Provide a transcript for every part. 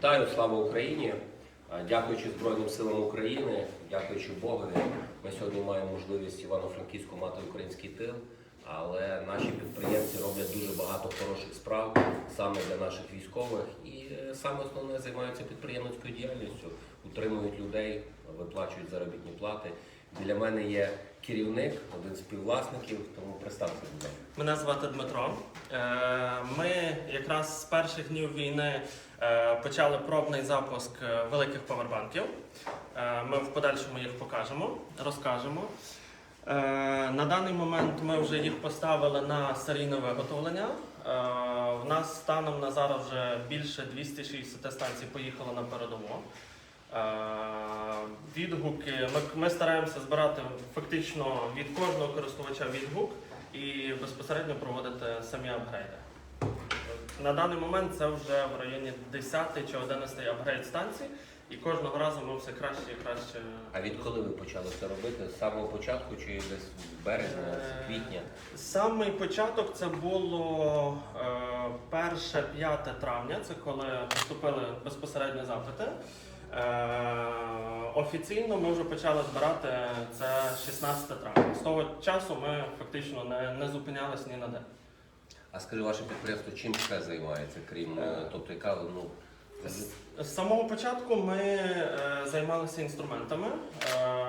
Вітаю, слава Україні! Дякуючи Збройним силам України, дякуючи Богові, ми сьогодні маємо можливість Івано-Франківську мати український тил. Але наші підприємці роблять дуже багато хороших справ саме для наших військових. І е, саме основне займаються підприємницькою діяльністю, утримують людей, виплачують заробітні плати. Біля мене є керівник, один з співвласників, тому представте ласка. Мене звати Дмитро. Е, Ми якраз з перших днів війни е, почали пробний запуск е, великих павербанків. Е, Ми в подальшому їх покажемо, розкажемо. На даний момент ми вже їх поставили на серійне виготовлення. В нас станом на зараз вже більше 260 станцій поїхало на передову. Е, Відгуки ми, ми стараємося збирати фактично від кожного користувача відгук і безпосередньо проводити самі апгрейди. На даний момент це вже в районі 10 чи 11 апгрейд станцій, і кожного разу ми все краще і краще. А відколи ви почали це робити? З самого початку чи десь березня, з квітня? Самий початок це було е, 1-5 травня, це коли поступили безпосередньо запити. Е, офіційно ми вже почали збирати це 16 травня. З того часу ми фактично не, не зупинялись ні на день. А скажи, ваше підприємство чим ще займається, крім е, тобто яка ну З- З самого початку ми е, займалися інструментами. Е,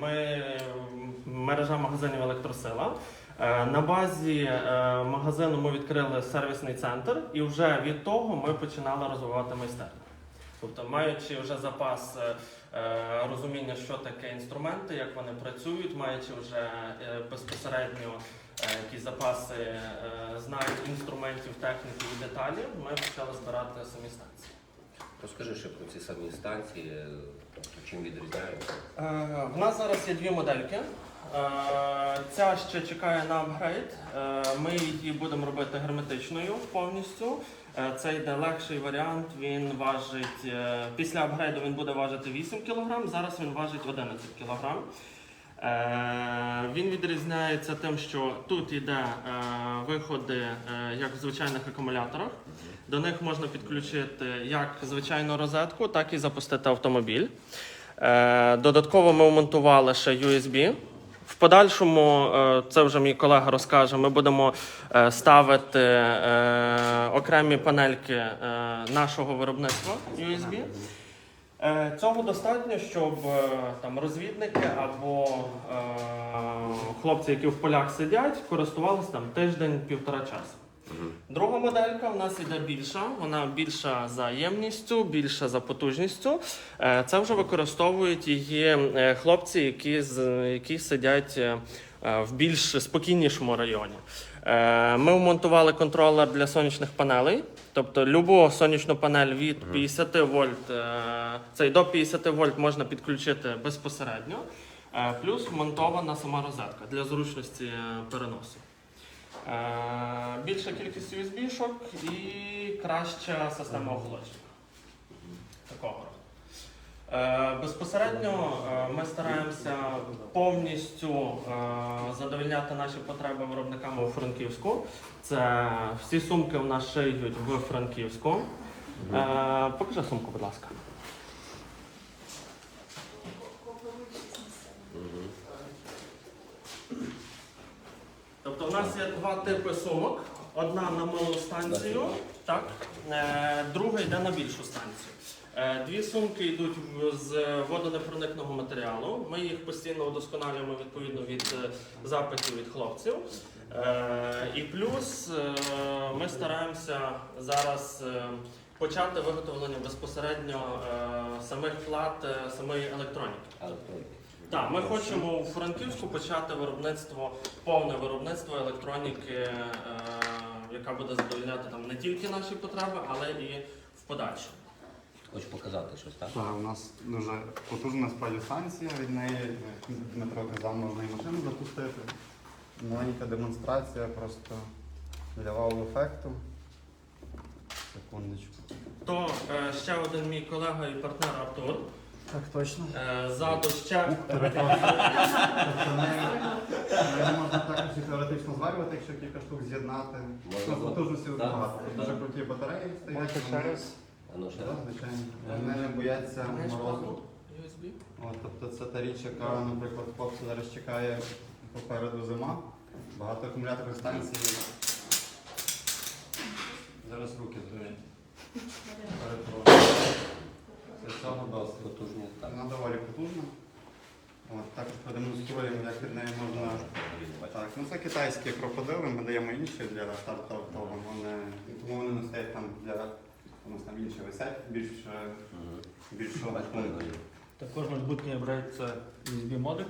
ми мережа магазинів Електросила. Е, на базі е, магазину ми відкрили сервісний центр, і вже від того ми починали розвивати майстерню. Тобто, маючи вже запас е, е, розуміння, що таке інструменти, як вони працюють, маючи вже е, безпосередньо якісь запаси знань інструментів, техніки і деталі, ми почали збирати самі станції. розкажи ще про ці самі станції, чим відрізняються. В нас зараз є дві модельки. Ця ще чекає на апгрейд. Е, Ми її будемо робити герметичною повністю. Е, Це йде легший варіант. Він важить е, після апгрейду він буде важити 8 кг, зараз він важить 11 кг. Він відрізняється тим, що тут йде виходи як в звичайних акумуляторах. До них можна підключити як звичайну розетку, так і запустити автомобіль. Додатково ми вмонтували ще USB. В подальшому, е, це вже мій колега розкаже, ми будемо е, ставити е, окремі панельки нашого виробництва USB. Цього достатньо, щоб там розвідники або хлопці, які в полях сидять, користувалися там тиждень-півтора часу. Друга моделька в нас іде більша, вона більша за ємністю, більша за потужністю. Е, Це вже використовують її е, хлопці, які, з- які сидять е, в більш спокійнішому районі. Ми вмонтували контролер для сонячних панелей. Тобто любу сонячну панель від 50 вольт, цей до 50 вольт можна підключити безпосередньо. Плюс вмонтована сама розетка для зручності переносу. Е, Більша кількість USB-шок і краща система охолодження. Такого роду. Е, Безпосередньо е, ми стараємося повністю задовольняти наші потреби виробниками у Франківську. Це всі сумки в нас шиють в Франківську. Покажи сумку, будь ласка. Тобто, у нас є два типи сумок. Одна на малу станцію, так, е, друга йде на більшу станцію. Е, Дві сумки йдуть з водонепроникного матеріалу. Ми їх постійно удосконалюємо відповідно від е, запитів від хлопців. І плюс ми стараємося зараз почати виготовлення безпосередньо самих плат, самої електроніки. Так, ми хочемо у Франківську почати виробництво, повне виробництво електроніки, е, яка буде задовольняти там не тільки наші потреби, але і в подальшому. Хочу показати щось, так? Так, у нас дуже потужна насправді станція. Від неї Дмитро казав, можна і машину запустити. Маленька демонстрація просто для вау-ефекту. Секундочку. То е, ще один мій колега і партнер Артур. Так, точно. Е, ще Перепрошую. Тобто неї можна також і теоретично зварювати, якщо кілька штук з'єднати. Можна потужності Так, багато. так. Дуже круті батареї стоять. А ну ще Так, звичайно. Вони не бояться морозу. USB? От, тобто це та річ, яка, наприклад, хлопці зараз чекає попереду зима. Багато акумуляторних станцій. Зараз руки здурять. Перепрошую. Цього досить. Потужні так. Вона доволі потужна. От, також продемонструємо, як від неї можна. Так, ну це китайські крокодили, ми даємо інші для старту авто. Вони, тому вони не стоять там для у нас там інші висять, більш, більш Також апгрейд це USB модуль.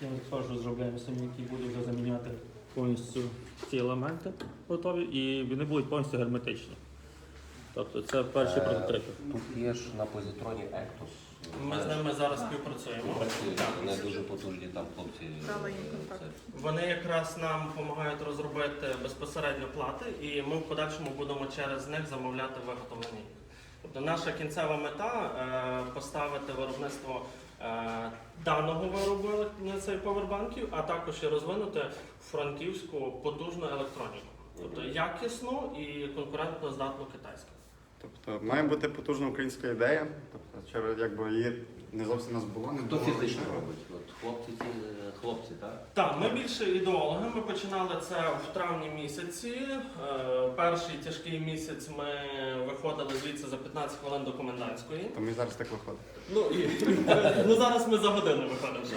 Я також зробляємо самі, які будуть вже заміняти повністю ці елементи готові, і вони будуть повністю герметичні. Тобто це перші Е, прототипи. Тут є ж на позитроні Ектос. Ми з ними зараз співпрацюємо. Працюють, Вони дуже потужні там хлопці. Дала їм контакт. Вони якраз нам допомагають розробити безпосередньо плати, і ми в подальшому будемо через них замовляти виготовлення. Тобто наша кінцева мета е, поставити виробництво е, даного виробу елек- цей повербанків, а також і розвинути франківську потужну електроніку. Тобто якісну і конкурентно здатну китайську. Тобто має бути потужна українська ідея. Тобто, через якби її не зовсім нас було, не Хто було. фізично робить? От хлопці ці е, хлопці, так? Так, ми більше ідеологи. Ми починали це в травні місяці. Е, Перший тяжкий місяць ми виходили звідси за 15 хвилин до комендантської. То ми зараз так виходить. Ну, і, ну зараз ми за годину виходимо в.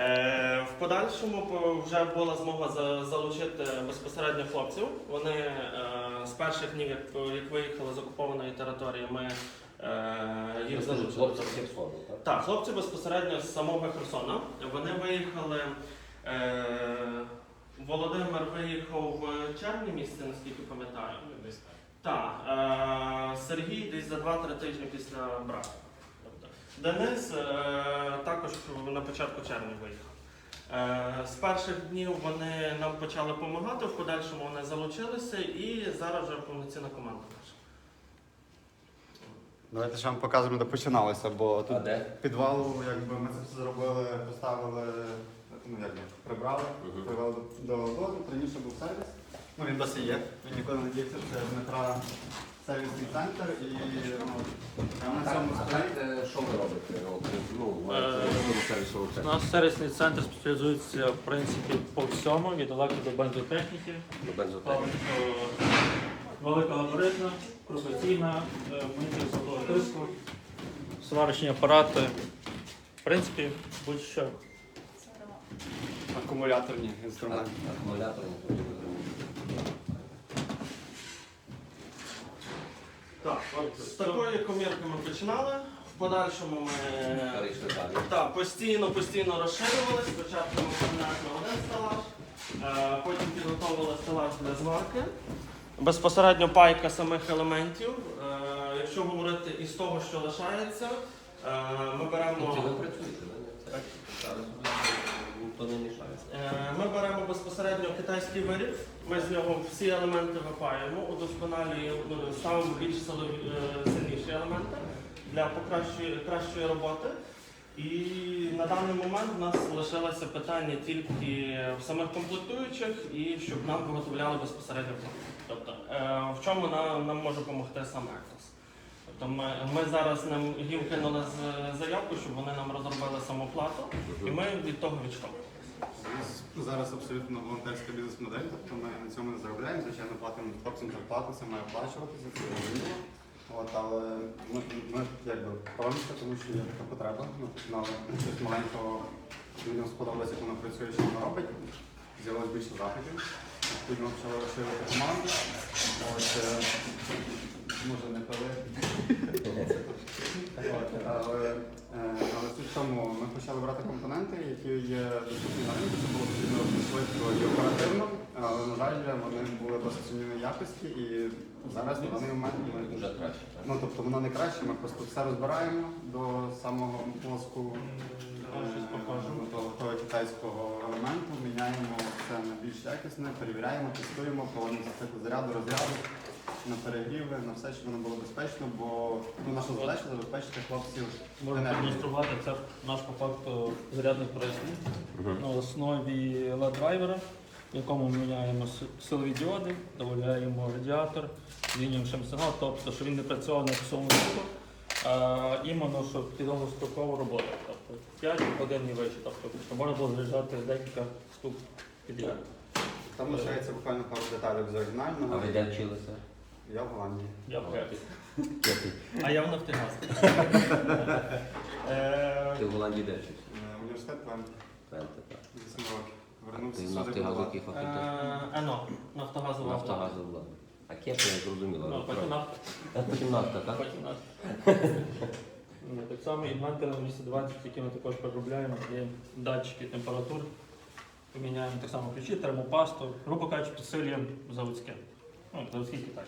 Е, в подальшому по- вже була змога за- залучити безпосередньо хлопців. Вони е, з перших днів, як, як виїхали з окупованої території, ми е, їх залучили. Хлопці з Херсону, так? Так, хлопці безпосередньо з самого Херсона. Вони виїхали. Е, Володимир виїхав в червні місяці, наскільки пам'ятаю. Так, е, Сергій десь за 2-3 тижні після браку. Тобто, Денис е, також на початку червня виїхав. Е, з перших днів вони нам почали допомагати, в подальшому вони залучилися і зараз вже повноцінна команда наша. Давайте ще вам покажемо, де починалося, бо тут де? підвал, якби ми це все зробили, поставили, ну як якби прибрали, привели до ладу. Раніше був сервіс. Ну він досі є. Він ніколи не дівся, це Дмитра сервісний центр і ну, на цьому А столі. так, е, що ви робите? Ну, Е, У нас сервісний центр спеціалізується в принципі по всьому, від електро до бензотехніки, До бензотеки. великогабаритна, професійна, миття високого тиску, сварочні апарати. В принципі, будь-що. Акумуляторні інструменти. Акумулятор не потрібно зробити. Так, от з такої комірки ми починали. В подальшому ми Перейшли далі. так, постійно, постійно розширювали. Спочатку ми понесли один стелаж, е, потім підготовили стелаж для зварки. Безпосередньо пайка самих елементів. Е, Якщо говорити із того, що лишається, е, ми беремо. Хлопці, ви працюєте, ви не це? Ніхто не мішає. Е, Ми беремо безпосередньо китайський виріб, ми з нього всі елементи випаємо, удосконалюємо, ну, ставимо більш е, сильніші елементи для покращої кращої роботи. І на даний момент в нас лишилося питання тільки в самих комплектуючих і щоб нам виготовляли безпосередньо план. Тобто, е, в чому нам, нам може допомогти сам Ектос. Тобто ми, ми зараз нам їм кинули з- заявку, щоб вони нам розробили саму плату, і ми від того відштовхуємося. Зараз абсолютно волонтерська бізнес-модель, тобто ми на цьому не заробляємо, звичайно, платимо хлопцям зарплату, це має оплачуватися, це зрозуміло. От, але ми, ми якби боремося, тому що є така потреба. Ми починали щось маленького, людям сподобалося, як воно працює, що воно робить. З'явилось більше заходів. Відповідно почали розширювати команду. От, е, може не Але, е, але суть в тому, ми почали брати компоненти, які є доступні на ринку. Це було потрібно швидко і оперативно. Але, на жаль, вони були досить сумнівної якості і зараз на даний момент ми Вже краще. Ну, тобто воно не краще, ми просто все розбираємо до самого мозку е, того, китайського елементу, міняємо все на більш якісне, перевіряємо, тестуємо, проводимо цикл заряду, розряду, на перегріви, на все, щоб воно було безпечно, бо ну, наша задача забезпечити хлопців Можна енергією. демонструвати це наш по факту зарядний пристрій на основі LED драйвера. в якому ми міняємо с- силові діоди, додаємо радіатор, змінюємо шамсигнал, тобто, щоб він не працював на всьому руху, а іменно, щоб підовгостроково робота. Тобто 5 годин і вище, тобто, щоб можна було заряджати декілька штук підряд. Там лишається буквально пару деталей з А оригінального. ви де вчилися? Я в Голландії. Я в кепі. Кепі. А я в Нафтогаз. Е, Ти в Голландії де вчився? Е, Університет Твен, Твенте, так. 8 років. Вернувся в сюди подавати. який факультет? е, ЕНО, Нафтогазова влада. Нафтогазу влада. А кепі не зрозуміло. Ну, потім нафта. А потім нафта, так? Потім нафта. Ну, Так само інвентор 220, які ми також переробляємо, є датчики температур. Поміняємо так само ключі, термопасту. Грубо кажучи, підсилюємо заводське. Ну, заводський Китай.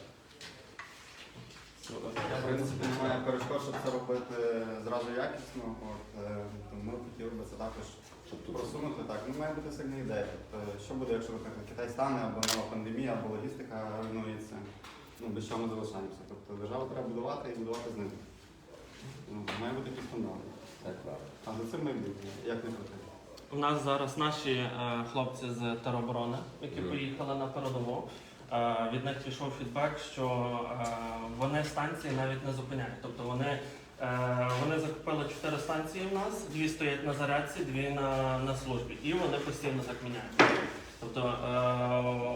В принципі, немає перешкод, щоб це робити зразу якісно. От, е, тому ми хотіли би це також Щоб просунути. Так, ну має бути сильна ідея. Тобто, що буде, якщо наприклад, Китай стане або нова пандемія, або логістика руйнується. Ну, без чого ми залишаємося. Тобто державу треба будувати і будувати з ними. Ну, має бути якийсь фундамент. так. А за цим майбутнє, як не крути. У нас зараз наші е, хлопці з тероборони, які поїхали на передову. Е, від них пішов фідбек, що е, вони станції навіть не зупиняють. Тобто вони, е, вони закупили чотири станції в нас, дві стоять на зарядці, дві на, на службі. І вони постійно так міняють. Тобто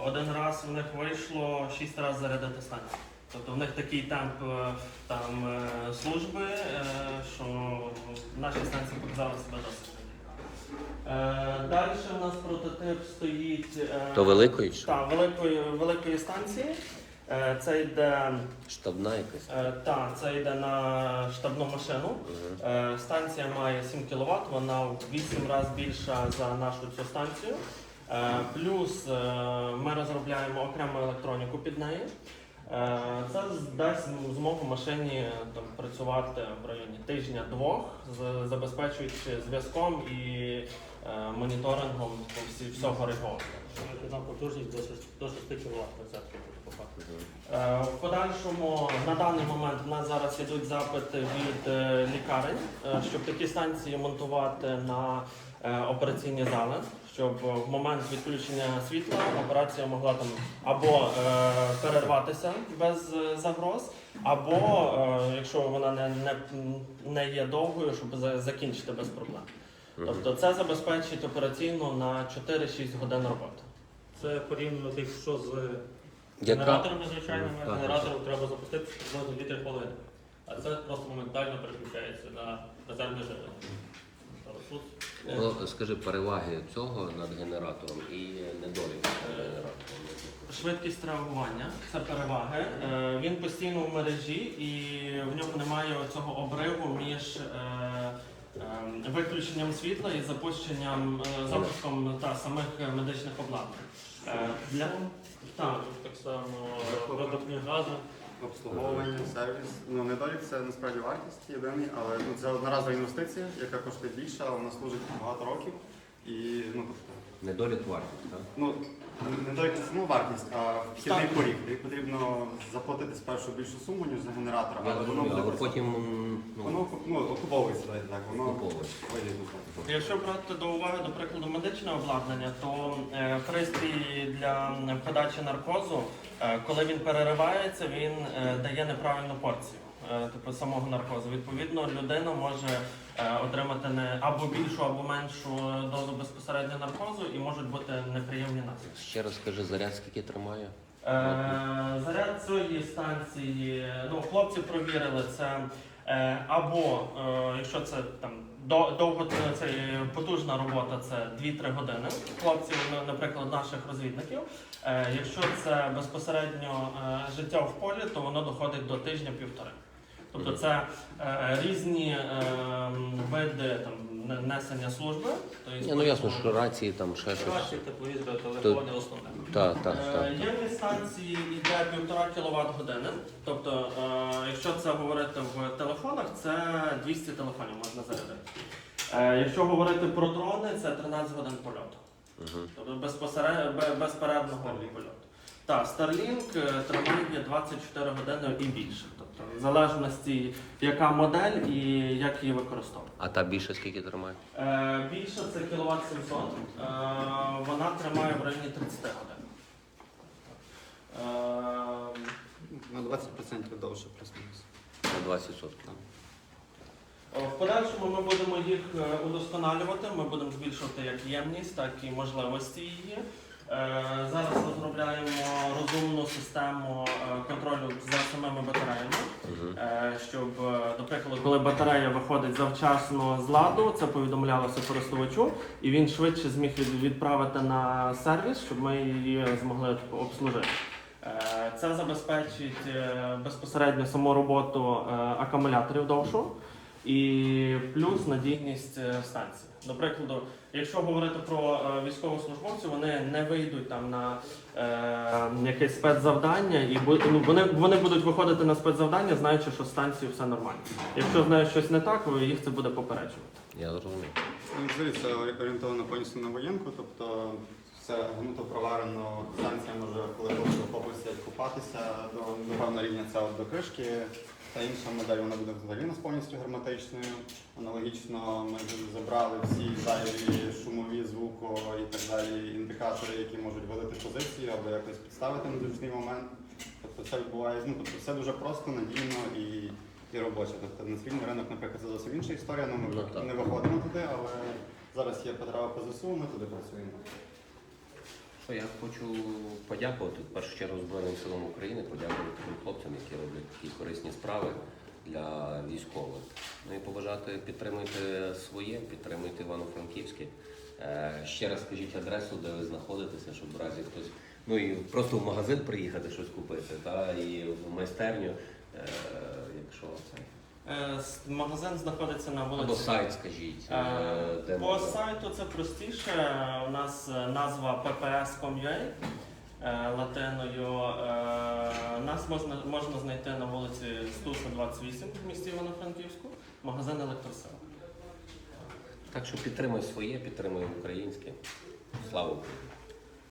один раз в них вийшло шість разів зарядити станцію. Тобто в них такий темп там служби, що наші станції показали себе досить. Е, Далі у нас прототип стоїть е, То великої чи? та, великої, великої станції. Е, Це йде, Штабна якась? е, та, це йде на штабну машину. Мгм. Е, Станція має 7 кВт, вона в 8 разів більша за нашу цю станцію. Е, Плюс е, ми розробляємо окрему електроніку під неї. Е, Це дасть змогу машині е, там, працювати в районі тижня-двох, забезпечуючи зв'язком і е, моніторингом всі- всього регіону. Потужність до 6 до 6 кВт факту. Е, В подальшому на даний момент в нас зараз йдуть запити від е, лікарень, е, щоб такі станції монтувати на операційні зали, щоб в момент відключення світла операція могла там або перерватися без загроз, або якщо вона не, не, не є довгою, щоб закінчити без проблем. Тобто це забезпечить операційну на 4-6 годин роботи. Це порівняно тих, що з Яка? генераторами звичайними. Ну, так, Генератором треба запустити приблизно 2-3 хвилини. А це просто моментально переключається на резервне живлення. Тобто Тут Ну, скажи переваги цього над генератором і недоліки над генератором. Швидкість реагування це переваги. Е, Він постійно в мережі і в ньому немає цього обриву між е, е, виключенням світла і запущенням е, запуском та самих е, медичних обладнань. Е, Для так, так само видобні газу. Обслуговування, сервіс. Ну, недолік це насправді вартість єдиний, але ну, це одноразова інвестиція, яка коштує більше, але вона служить багато років. І ну, тобто, Недолік вартість, так? ну, не саму вартість, а вхідний Так. поріг. Тобі потрібно заплатити спершу більшу суму, ніж за генератор, Я але воно буде але працювати. потім м, Воно ну, ну, окуповується, давайте так, воно куповується. вигідно. Якщо брати до уваги, до прикладу, медичне обладнання, то е, пристрій для подачі наркозу, е, коли він переривається, він е, дає неправильну порцію. е, Типу самого наркозу. Відповідно, людина може отримати не або більшу, або меншу дозу безпосередньо наркозу, і можуть бути неприємні наслідки. Ще раз скажи, заряд скільки тримає? Е, Заряд цієї станції, ну хлопці провірили це. е, Або е, якщо це там до- довго це е, потужна робота, це 2-3 години хлопців, наприклад, наших розвідників. Е, Якщо це безпосередньо е, життя в полі, то воно доходить до тижня-півтори. Тобто це е, різні е, види там несення служби. Тобто, Ні, ну ясно, що рації там ще щось. Рації, тепловізори, телефони основне. Так, так, Е, так. Ємність станції йде 1,5 кВт години. Тобто, е, якщо це говорити в телефонах, це 200 телефонів можна зарядити. Е, Якщо говорити про дрони, це 13 годин польоту. Мгм. Тобто безперервного польоту. Так, Starlink е, тримає 24 години і більше. Тобто, в залежності, яка модель і як її використовувати. А та більше скільки тримає? Е, більше це кіловат 700. Е, вона тримає в районі 30 годин. Е, На 20% довше плюс-мінус. На 20 сотків. В подальшому ми будемо їх е, удосконалювати, ми будемо збільшувати як ємність, так і можливості її. Е, Зараз розробляємо розумну систему е, контролю за самими батареями, е, щоб, до прикладу, коли батарея виходить завчасно з ладу, це повідомлялося користувачу, і він швидше зміг відправити на сервіс, щоб ми її змогли обслужити. Це забезпечить безпосередньо саму роботу акумуляторів довшу і плюс надійність е, станції. До прикладу, якщо говорити про е, військовослужбовців, вони не вийдуть там на е, якесь спецзавдання, і ну, вони, вони будуть виходити на спецзавдання, знаючи, що з станцією все нормально. Якщо з нею щось не так, їх це буде попереджувати. Я зрозумів. Ну, взагалі це орієнтовано повністю на воєнку, тобто все гнуто проварено, станція може, коли хлопці окопи сидять купатися до, до певного рівня це от до кришки. Та інша модель вона буде взагалі нас повністю герметичною. Аналогічно ми забрали всі зайві шумові, звуко і так далі індикатори, які можуть вводити позиції або якось підставити на зручний момент. Тобто це відбувається, ну тобто все дуже просто, надійно і, і робоче. Тобто на цивільний ринок, наприклад, це зовсім інша історія. Ну, ми Ну, не виходимо туди, але зараз є потреба по ЗСУ, ми туди працюємо. Я хочу подякувати в першу чергу Збройним силам України, подякувати тим хлопцям, які роблять такі корисні справи для військових. Ну і побажати підтримуйте своє, підтримуйте Івано-Франківське. Е, Ще раз скажіть адресу, де ви знаходитеся, щоб в разі хтось. Ну і просто в магазин приїхати щось купити, та і в майстерню, е, якщо це. Е, Магазин знаходиться на вулиці. Або сайт, скажіть. е, Е, де По можна. сайту це простіше. У нас назва pps.com.ua латиною. Нас можна, можна знайти на вулиці Стуса 28 в місті Івано-Франківську, магазин електросил. Так що підтримуй своє, підтримуй українське. Слава Україні!